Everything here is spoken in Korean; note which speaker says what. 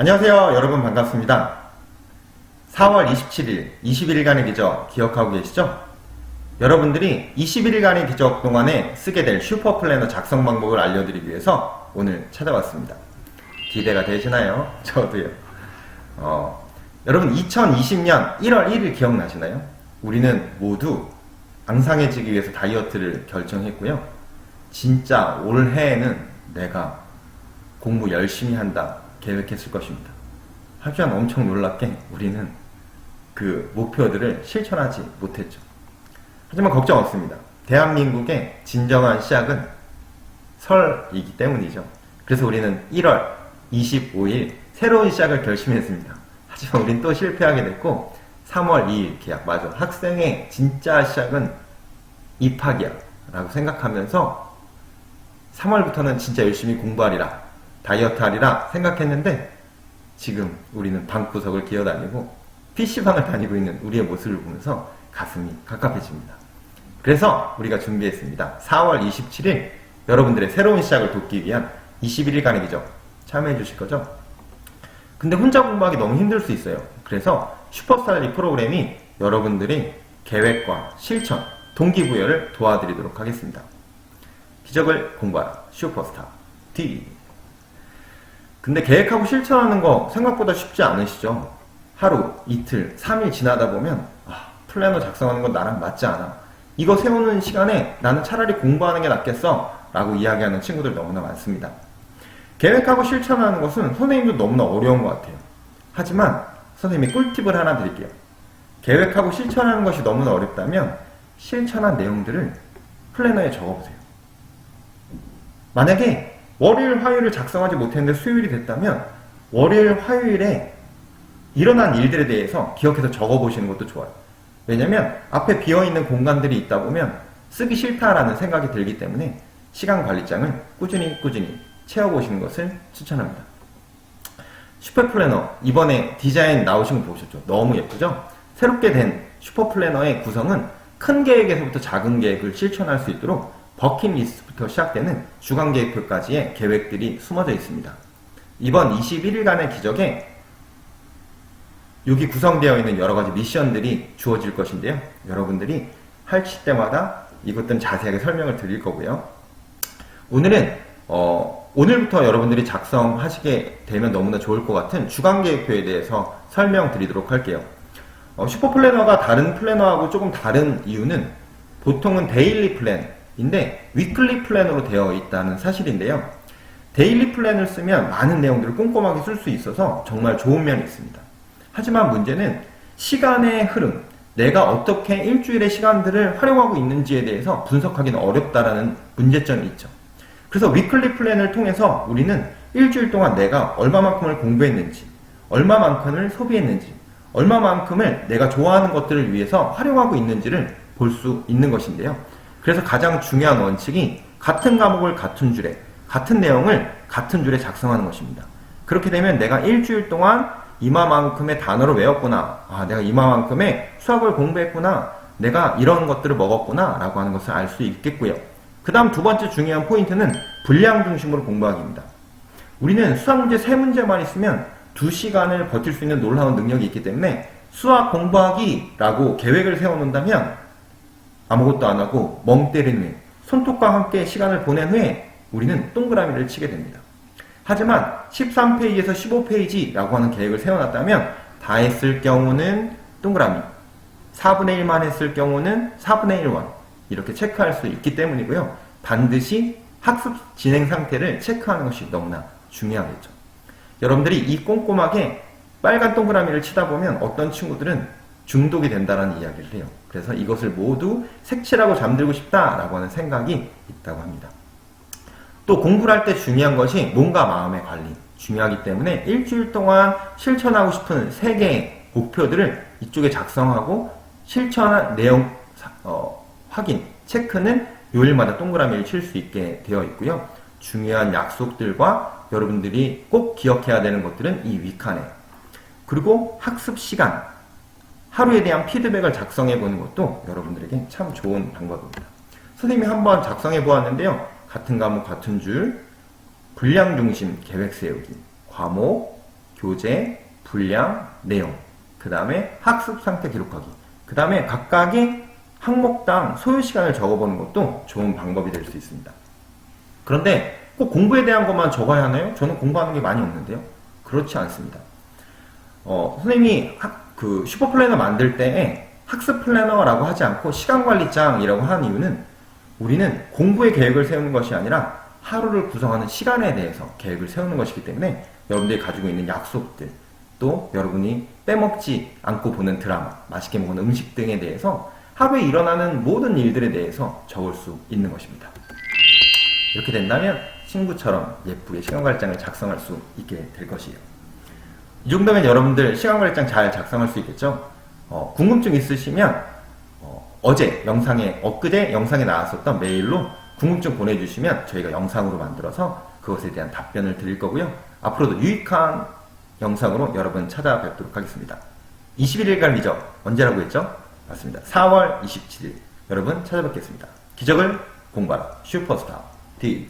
Speaker 1: 안녕하세요. 여러분 반갑습니다. 4월 27일, 21일간의 기적 기억하고 계시죠? 여러분들이 21일간의 기적 동안에 쓰게 될 슈퍼 플래너 작성 방법을 알려드리기 위해서 오늘 찾아왔습니다. 기대가 되시나요? 저도요. 어, 여러분 2020년 1월 1일 기억나시나요? 우리는 모두 앙상해지기 위해서 다이어트를 결정했고요. 진짜 올해에는 내가 공부 열심히 한다 계획했을 것입니다. 하지만 엄청 놀랍게 우리는 그 목표들을 실천하지 못했죠. 하지만 걱정 없습니다. 대한민국의 진정한 시작은 설이기 때문이죠. 그래서 우리는 1월 25일 새로운 시작을 결심했습니다. 하지만 우린 또 실패하게 됐고 3월 2일 계약 맞아. 학생의 진짜 시작은 입학이야 라고 생각하면서 3월부터는 진짜 열심히 공부하리라 다이어트 하리라 생각했는데 지금 우리는 방구석을 기어다니고 PC방을 다니고 있는 우리의 모습을 보면서 가슴이 갑갑해집니다. 그래서 우리가 준비했습니다. 4월 27일 여러분들의 새로운 시작을 돕기 위한 21일간의 기적 참여해 주실 거죠? 근데 혼자 공부하기 너무 힘들 수 있어요. 그래서 슈퍼스타리 프로그램이 여러분들의 계획과 실천, 동기부여를 도와드리도록 하겠습니다. 기적을 공부하라. 슈퍼스타 TV. 근데 계획하고 실천하는 거 생각보다 쉽지 않으시죠? 하루, 이틀, 3일 지나다 보면 아, 플래너 작성하는 건 나랑 맞지 않아. 이거 세우는 시간에 나는 차라리 공부하는 게 낫겠어. 라고 이야기하는 친구들 너무나 많습니다. 계획하고 실천하는 것은 선생님도 너무나 어려운 것 같아요. 하지만 선생님이 꿀팁을 하나 드릴게요. 계획하고 실천하는 것이 너무나 어렵다면 실천한 내용들을 플래너에 적어보세요. 만약에 월요일, 화요일을 작성하지 못했는데 수요일이 됐다면 월요일, 화요일에 일어난 일들에 대해서 기억해서 적어보시는 것도 좋아요. 왜냐면 앞에 비어있는 공간들이 있다 보면 쓰기 싫다라는 생각이 들기 때문에 시간 관리장을 꾸준히 꾸준히 채워보시는 것을 추천합니다. 슈퍼 플래너 이번에 디자인 나오신 거 보셨죠? 너무 예쁘죠? 새롭게 된 슈퍼 플래너의 구성은 큰 계획에서부터 작은 계획을 실천할 수 있도록 버킷리스트부터 시작되는 주간 계획표까지의 계획들이 숨어져 있습니다. 이번 21일간의 기적에 여기 구성되어 있는 여러 가지 미션들이 주어질 것인데요. 여러분들이 하실 때마다 이것들은 자세하게 설명을 드릴 거고요. 오늘은 어, 오늘부터 여러분들이 작성하시게 되면 너무나 좋을 것 같은 주간 계획표에 대해서 설명드리도록 할게요. 어, 슈퍼 플래너가 다른 플래너하고 조금 다른 이유는 보통은 데일리 플랜 인데 위클리 플래너로 되어 있다는 사실인데요. 데일리 플랜을 쓰면 많은 내용들을 꼼꼼하게 쓸 수 있어서 정말 좋은 면이 있습니다. 하지만 문제는 시간의 흐름, 내가 어떻게 일주일의 시간들을 활용하고 있는지에 대해서 분석하기는 어렵다라는 문제점이 있죠. 그래서 위클리 플랜을 통해서 우리는 일주일 동안 내가 얼마만큼을 공부했는지, 얼마만큼을 소비했는지, 얼마만큼을 내가 좋아하는 것들을 위해서 활용하고 있는지를 볼 수 있는 것인데요. 그래서 가장 중요한 원칙이 같은 과목을 같은 줄에, 같은 내용을 같은 줄에 작성하는 것입니다. 그렇게 되면 내가 일주일 동안 이마만큼의 단어를 외웠구나. 아, 내가 이마만큼의 수학을 공부했구나. 내가 이런 것들을 먹었구나. 라고 하는 것을 알 수 있겠고요. 그 다음 두 번째 중요한 포인트는 분량 중심으로 공부하기입니다. 우리는 수학 문제 세 문제만 있으면 두 시간을 버틸 수 있는 놀라운 능력이 있기 때문에 수학 공부하기라고 계획을 세워놓는다면 아무것도 안 하고 멍 때린 후에 손톱과 함께 시간을 보낸 후에 우리는 동그라미를 치게 됩니다. 하지만 13페이지에서 15페이지라고 하는 계획을 세워놨다면 다 했을 경우는 동그라미, 4분의 1만 했을 경우는 4분의 1원 이렇게 체크할 수 있기 때문이고요. 반드시 학습 진행 상태를 체크하는 것이 너무나 중요하겠죠. 여러분들이 이 꼼꼼하게 빨간 동그라미를 치다 보면 어떤 친구들은 중독이 된다는 이야기를 해요. 그래서 이것을 모두 색칠하고 잠들고 싶다라고 하는 생각이 있다고 합니다. 또 공부를 할 때 중요한 것이 몸과 마음의 관리 중요하기 때문에 일주일 동안 실천하고 싶은 세 개의 목표들을 이쪽에 작성하고 실천한 내용 어, 확인 체크는 요일마다 동그라미를 칠 수 있게 되어 있고요. 중요한 약속들과 여러분들이 꼭 기억해야 되는 것들은 이 위칸에 그리고 학습 시간 하루에 대한 피드백을 작성해 보는 것도 여러분들에게 참 좋은 방법입니다. 선생님이 한번 작성해 보았는데요. 같은 과목 같은 줄, 분량 중심 계획 세우기, 과목, 교재, 분량, 내용, 그 다음에 학습 상태 기록하기, 그 다음에 각각의 항목당 소요 시간을 적어보는 것도 좋은 방법이 될 수 있습니다. 그런데 꼭 공부에 대한 것만 적어야 하나요? 저는 공부하는 게 많이 없는데요. 그렇지 않습니다. 어, 선생님이 학- 그 슈퍼 플래너 만들 때에 학습 플래너라고 하지 않고 시간 관리장이라고 하는 이유는 우리는 공부의 계획을 세우는 것이 아니라 하루를 구성하는 시간에 대해서 계획을 세우는 것이기 때문에 여러분들이 가지고 있는 약속들 또 여러분이 빼먹지 않고 보는 드라마, 맛있게 먹는 음식 등에 대해서 하루에 일어나는 모든 일들에 대해서 적을 수 있는 것입니다. 이렇게 된다면 친구처럼 예쁘게 시간관리장을 작성할 수 있게 될 것이에요. 이 정도면 여러분들 시간관리장 잘 작성할 수 있겠죠? 어, 궁금증 있으시면 어, 제 영상에 엊그제 영상에 나왔었던 메일로 궁금증 보내주시면 저희가 영상으로 만들어서 그것에 대한 답변을 드릴 거고요. 앞으로도 유익한 영상으로 여러분 찾아뵙도록 하겠습니다. 21일간 리적 언제라고 했죠? 맞습니다. 4월 27일 여러분 찾아뵙겠습니다. 기적을 공부하라 슈퍼스타 D